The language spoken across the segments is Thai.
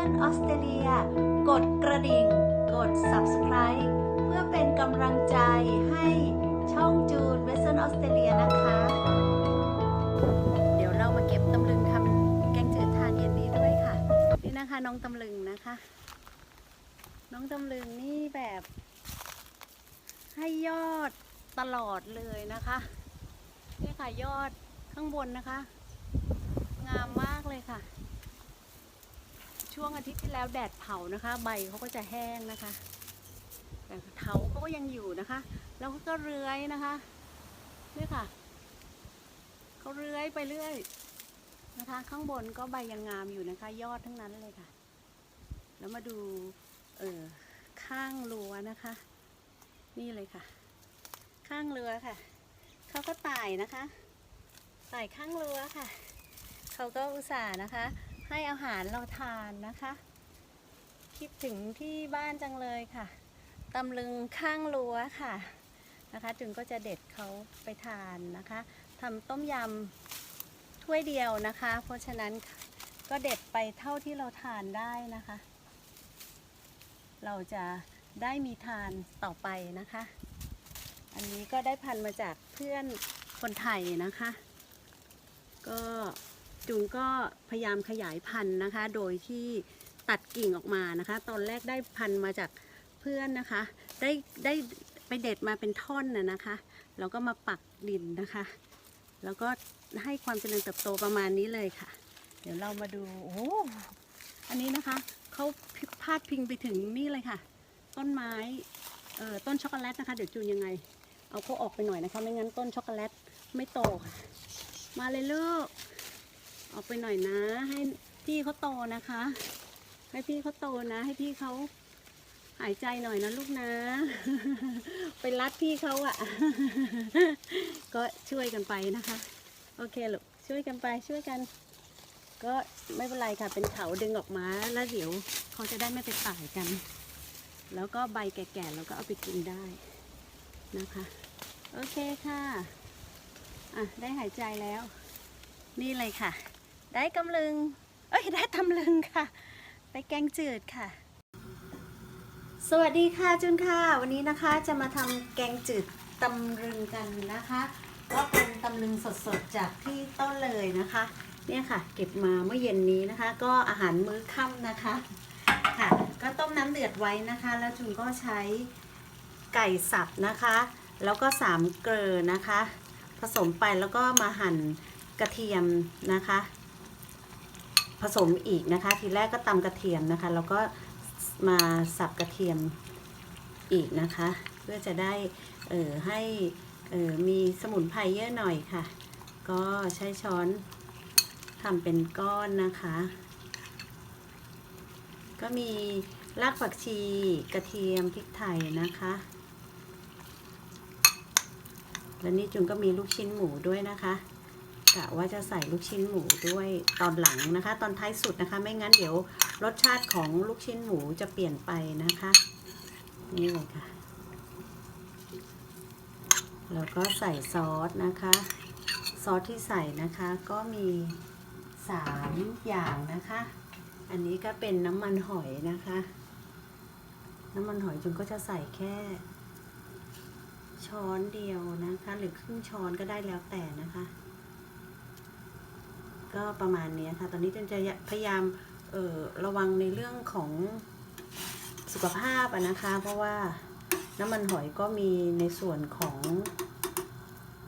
Western Australia กดกระดิ่ง กด subscribe เพื่อเป็นกำลังใจให้ช่องจูน Western Australia นะคะ เดี๋ยวเรามาเก็บตำลึงทำแกงจืดทานเย็นนี้ด้วยค่ะ นี่นะคะน้องตำลึงนะคะ น้องตำลึงนี่แบบ ให้ยอดตลอดเลยนะคะนี่ค่ะยอดข้างบนนะคะ งามมากเลยค่ะ ช่วงอาทิตย์ที่แล้วแดดเผานะคะ ใบเขาก็จะแห้งนะคะแต่เถาเขาก็ยังอยู่นะคะ แล้วก็เลื้อยนะคะนี่ค่ะเขาเลื้อยไปเรื่อยนะคะ ข้างบนก็ใบยังงามอยู่นะคะ ยอดทั้งนั้นเลยค่ะ แล้วมาดูเออข้างรั้วนะคะ นี่เลยค่ะ ข้างเรือค่ะเขาก็ไต่นะคะไต่ข้างเรือค่ะเขาก็อุตส่าห์นะคะ ให้อาหารเราทานนะคะ คิดถึงที่บ้านจังเลยค่ะตำลึงข้างรั้วค่ะนะคะจึงก็จะเด็ดเขาไปทานนะคะทำต้มยำถ้วยเดียวนะคะ เพราะฉะนั้นก็เด็ดไปเท่าที่เราทานได้นะคะ เราจะได้มีทานต่อไปนะคะ อันนี้ก็ได้พันมาจากเพื่อนคนไทยนะคะ ก็ จุงก็พยายามขยายพันธุ์นะคะ โดยที่ตัดกิ่งออกมานะคะ ตอนแรกได้พันธุ์มาจากเพื่อนนะคะ ได้ได้ไปเด็ดมาเป็นท่อนน่ะนะคะ แล้วก็มาปักดินนะคะ แล้วก็ให้ความเจริญเติบโตประมาณนี้เลยค่ะ เดี๋ยวเรามาดูโอ้อันนี้นะคะเขาพาดพิงไปถึงนี่เลยค่ะ ต้นไม้เอ่อต้นช็อกโกแลตนะคะ เดี๋ยวจูนยังไง เอาเขาออกไปหน่อยนะคะ ไม่งั้นต้นช็อกโกแลตไม่โตค่ะ มาเลยลูก ออกไปหน่อยนะ ให้พี่เขาโตนะคะ ให้พี่เขาโตนะ ให้พี่เขาหายใจหน่อยนะลูกนะ ไปรัดพี่เขาอะก็ช่วยกันไปนะคะ โอเคลูกช่วยกันไปช่วยกัน ก็ไม่เป็นไรค่ะ เป็นเขาดึงออกมา แล้วเดี๋ยวเขาจะได้ไม่ไปต่ายกัน แล้วก็ใบแก่ๆเราก็เอาไปกินได้นะคะ โอเคค่ะ อะ ได้หายใจแล้ว นี่เลยค่ะ ได้กำลึง เอ้ย ได้ตำลึงค่ะ ไปแกงจืดค่ะ สวัสดีค่ะจุนค่ะ วันนี้นะคะจะมาทำแกงจืดตำลึงกันนะคะ ก็เป็นตำลึงสดๆจากที่ต้นเลยนะคะ เนี่ยค่ะ เก็บมาเมื่อเย็นนี้นะคะ ก็อาหารมื้อค่ำนะคะ ค่ะ ก็ต้มน้ำเดือดไว้นะคะ แล้วจุนก็ใช้ไก่สับนะคะ แล้วก็สามเกลือนะคะ ผสมไปแล้วก็มาหั่นกระเทียมนะคะ ผสมอีกนะคะ ทีแรกก็ตำกระเทียมนะคะ แล้วก็มาสับกระเทียมอีกนะคะ เพื่อจะได้เออให้เออมีสมุนไพรเยอะหน่อยค่ะ ก็ใช้ช้อนทำเป็นก้อนนะคะ ก็มีรากผักชีกระเทียมพริกไทยนะคะ แล้วนี่จุนก็มีลูกชิ้นหมูด้วยนะคะ กะว่าจะใส่ลูกชิ้นหมูด้วยตอนหลังนะคะ ตอนท้ายสุดนะคะ ไม่งั้นเดี๋ยวรสชาติของลูกชิ้นหมูจะเปลี่ยนไปนะคะ นี่เลยค่ะ แล้วก็ใส่ซอสนะคะ ซอสที่ใส่นะคะก็มีสามอย่างนะคะ อันนี้ก็เป็นน้ำมันหอยนะคะ น้ำมันหอยจุนก็จะใส่แค่ช้อนเดียวนะคะ หรือครึ่งช้อนก็ได้แล้วแต่นะคะ ก็ประมาณนี้ค่ะ ตอนนี้จุนจะพยายามระวังในเรื่องของสุขภาพนะคะ เพราะว่าน้ำมันหอยก็มีในส่วนของ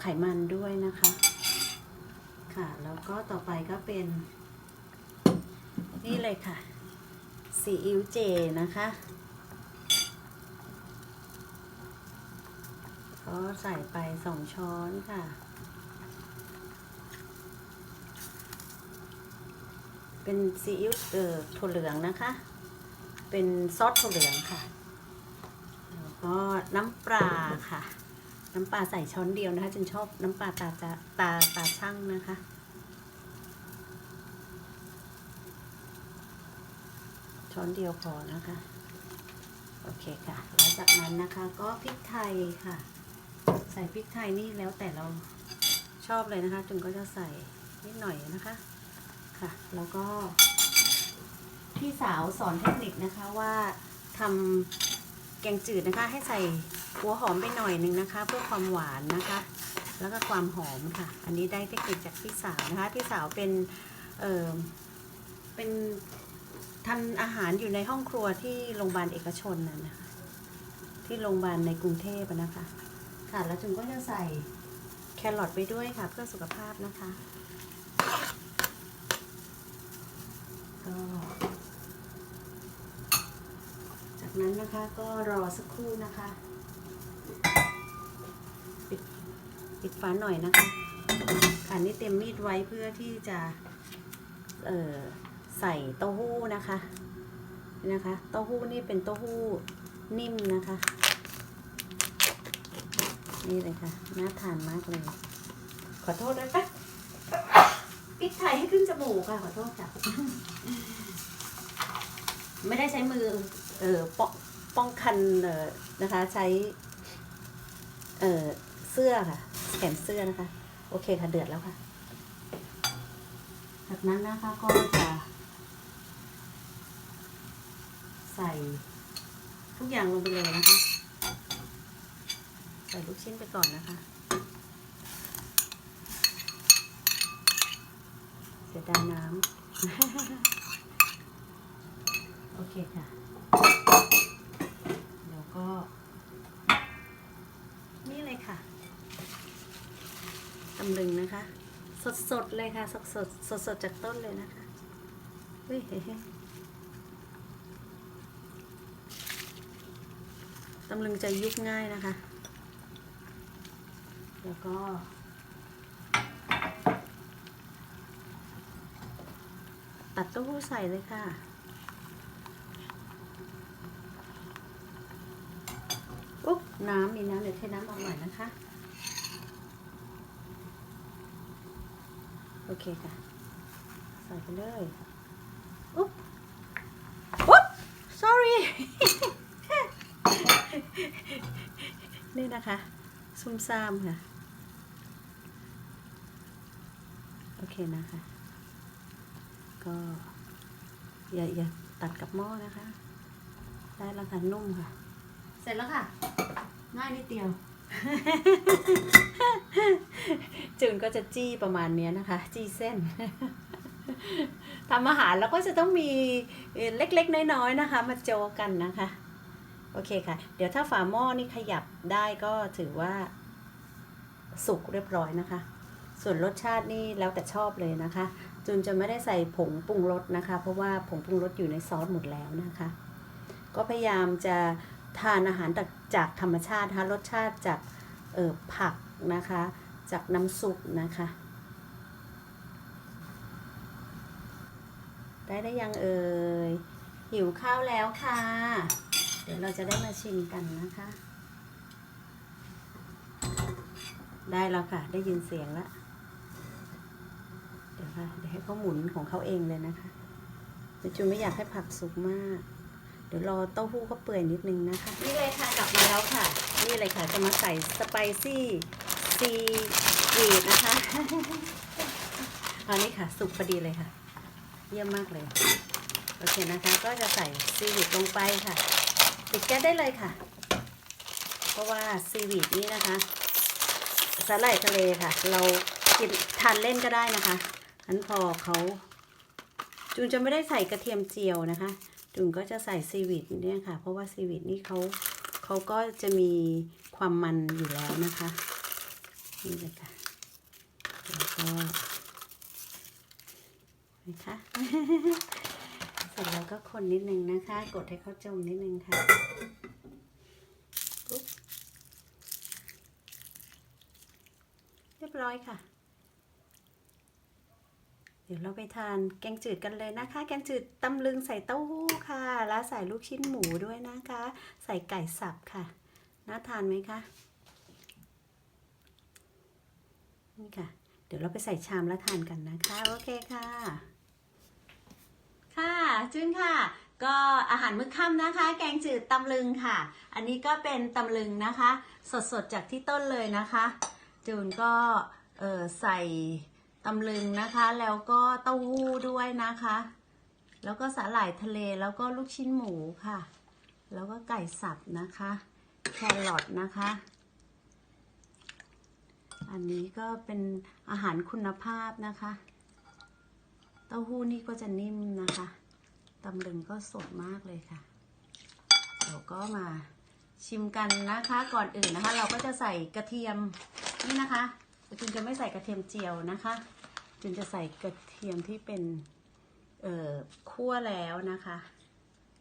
ไขมันด้วยนะคะ ค่ะ แล้วก็ต่อไปก็เป็น นี่เลยค่ะซีอิ๊วเจนะคะก็ใส่ไปสองช้อนค่ะ เป็นซีอิ๊วเอ่อถั่วเหลืองนะคะ เป็นซอสถั่วเหลืองค่ะแล้วก็น้ำปลาค่ะ น้ำปลาใส่ช้อนเดียวนะคะจนชอบน้ำปลาตาจะตาตาช่างนะคะช้อนเดียวพอนะคะ โอเคค่ะ แล้วจากนั้นนะคะก็พริกไทยค่ะ ใส่พริกไทยนี่แล้วแต่เราชอบเลยนะคะจุนก็จะใส่นิดหน่อยนะคะ ค่ะ แล้วก็ พี่สาวสอนเทคนิคนะคะว่าทำแกงจืดนะคะ ให้ใส่หัวหอมไปหน่อยหนึ่งนะคะ เพื่อความหวานนะคะ แล้วก็ความหอมค่ะ อันนี้ได้เทคนิคจากพี่สาวนะคะ พี่สาวเป็นเออเป็นทำอาหารอยู่ในห้องครัวที่โรงพยาบาลเอกชนน่ะนะคะ ที่โรงพยาบาลในกรุงเทพนะคะ ค่ะ แล้วจุนก็จะใส่แครอทไปด้วยค่ะ เพื่อสุขภาพนะคะ ก็จากนั้นนะคะก็รอสักครู่นะคะ ปิดปิดฝาหน่อยนะคะค่ะนี่เต็มมีดไว้เพื่อที่จะเอ่อใส่เต้าหู้นะคะนี่นะคะเต้าหู้นี่เป็นเต้าหู้นิ่มนะคะ นี่เลยค่ะน่าทานมากเลย ขอโทษนะคะ พริกไทยให้ขึ้นจมูกค่ะขอโทษค่ะ ไม่ได้ใช้มือ เอ่อป้องป้องกันเอ่อนะคะ ใช้ เอ่อเสื้อค่ะ แขนเสื้อนะคะ โอเคค่ะเดือดแล้วค่ะ จากนั้นนะคะก็จะใส่ทุกอย่างลงไปเลยนะคะ ใส่ลูกชิ้นไปก่อนนะคะ เสียดาน้ำ โอเคค่ะ แล้วก็ นี่เลยค่ะตำลึงนะคะ สดๆเลยค่ะ สดสดสดสดๆจากต้นเลยนะคะเฮ้ยเฮ้ยเฮ้ยตำลึงจะยุบง่ายนะคะ แล้วก็ ตัดเต้าหู้ใส่เลยค่ะ อุ๊บน้ำมีน้ำเดี๋ยวเทน้ำออกหน่อยนะคะ โอเคค่ะ ใส่ไปเลย อุ๊บ อุ๊บ sorry นี่นะคะ ซุ่มซ่ามค่ะ โอเคนะคะ ก็อย่าอย่าตัดกับหม้อนะคะ ได้แล้วค่ะนุ่มค่ะ เสร็จแล้วค่ะ ง่ายนิดเดียวจูนก็จะจี้ประมาณเนี้ยนะคะ จี้เส้นทำอาหารแล้วก็จะต้องมีเอ่อเล็กๆ น้อยๆนะคะ มาโจกันนะคะ โอเคค่ะ เดี๋ยวถ้าฝาหม้อนี่ขยับได้ก็ถือว่า สุกเรียบร้อยนะคะ ส่วนรสชาตินี่แล้วแต่ชอบเลยนะคะ จนจะไม่ได้ใส่ผงปรุงรสนะคะ เพราะว่าผงปรุงรสอยู่ในซอสหมดแล้วนะคะ ก็พยายามจะทานอาหารจากธรรมชาตินะคะรสชาติจากเออผักนะคะ จากน้ำซุปนะคะ ได้ได้ยังเอ่ยหิวข้าวแล้วค่ะ เดี๋ยวเราจะได้มาชิมกันนะคะ ได้แล้วค่ะ ได้ยินเสียงแล้ว เดี๋ยวค่ะเดี๋ยวให้เขาหมุนของเขาเองเลยนะคะแต่จูนไม่อยากให้ผักสุกมาก เดี๋ยวรอเต้าหู้เขาเปื่อยนิดนึงนะคะ นี่เลยค่ะกลับมาแล้วค่ะ นี่เลยค่ะจะมาใส่สไปซี่ซีวีดนะคะอันนี้ค่ะ สุกพอดีเลยค่ะ เยี่ยมมากเลยโอเคนะคะ ก็จะใส่ซีวีดลงไปค่ะปิดแก๊สได้เลยค่ะ เพราะว่าซีวีดนี่นะคะสาหร่ายทะเลค่ะ เรากินทานเล่นก็ได้นะคะ อันพอเขาจูนจะไม่ได้ใส่กระเทียมเจียวนะคะจุนก็จะใส่ซีวิตเนี่ยค่ะ เพราะว่าซีวิตนี่เขาเขาก็จะมีความมันอยู่แล้วนะคะ นี่เลยค่ะ แล้วก็นะคะเสร็จแล้วก็คนนิดนึงนะคะ กดให้เขาจมนิดนึงค่ะเรียบร้อยค่ะ ดี๋ยวเราไปทานแกงจืดกันเลยนะคะ แกงจืดตำลึงใส่เต้าหู้ค่ะ แล้วใส่ลูกชิ้นหมูด้วยนะคะ ใส่ไก่สับค่ะ น่าทานไหมคะ นี่ค่ะ เดี๋ยวเราไปใส่ชามแล้วทานกันนะคะ โอเคค่ะ ค่ะจุนค่ะก็อาหารมื้อค่ำนะคะ แกงจืดตำลึงค่ะ อันนี้ก็เป็นตำลึงนะคะ สดๆจากที่ต้นเลยนะคะ จูนก็เออใส่ ตำลึงนะคะ แล้วก็เต้าหู้ด้วยนะคะ แล้วก็สาหร่ายทะเลแล้วก็ลูกชิ้นหมูค่ะ แล้วก็ไก่สับนะคะ แครอทนะคะ อันนี้ก็เป็นอาหารคุณภาพนะคะ เต้าหู้นี่ก็จะนิ่มนะคะตำลึงก็สดมากเลยค่ะเราก็มาชิมกันนะคะก่อนอื่นนะคะ เราก็จะใส่กระเทียมนี่นะคะแต่จุนจะไม่ใส่กระเทียมเจียวนะคะ จุนจะใส่กระเทียมที่เป็นเอ่อคั่วแล้วนะคะ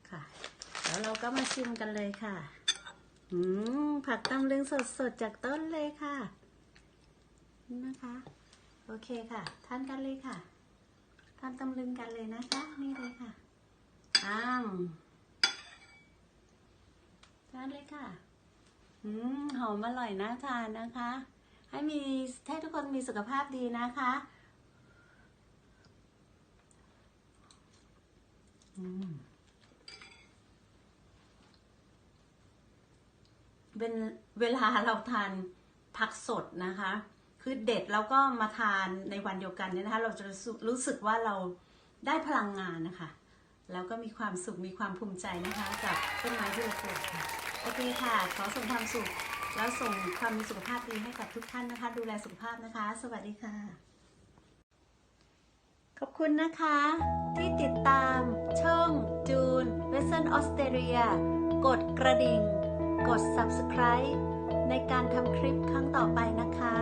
ค่ะ แล้วเราก็มาชิมกันเลยค่ะอืมผักตำลึงสดๆจากต้นเลยค่ะนี่นะคะ โอเคค่ะทานกันเลยค่ะทานตำลึงกันเลยนะคะ นี่เลยค่ะอ้ามทานเลยค่ะอืมหอมอร่อยน่าทานนะคะ ให้มีให้ทุกคนมีสุขภาพดีนะคะ อืม เป็นเวลาเราทานผักสดนะคะ คือเด็ดแล้วก็มาทานในวันเดียวกันเนี่ยนะคะ เราจะรู้สึกว่าเราได้พลังงานนะคะ แล้วก็มีความสุขมีความภูมิใจนะคะ กับต้นไม้ที่เราปลูกค่ะโอเคค่ะ ขอส่งความสุขแล้วส่งความมีสุขภาพดีให้กับทุกท่านนะคะ ดูแลสุขภาพนะคะ สวัสดีค่ะ ขอบคุณนะคะ ที่ติดตามช่องจูนเวสเซนออสเตรเลียกดกระดิ่ง กด subscribe ในการทำคลิปครั้งต่อไปนะคะ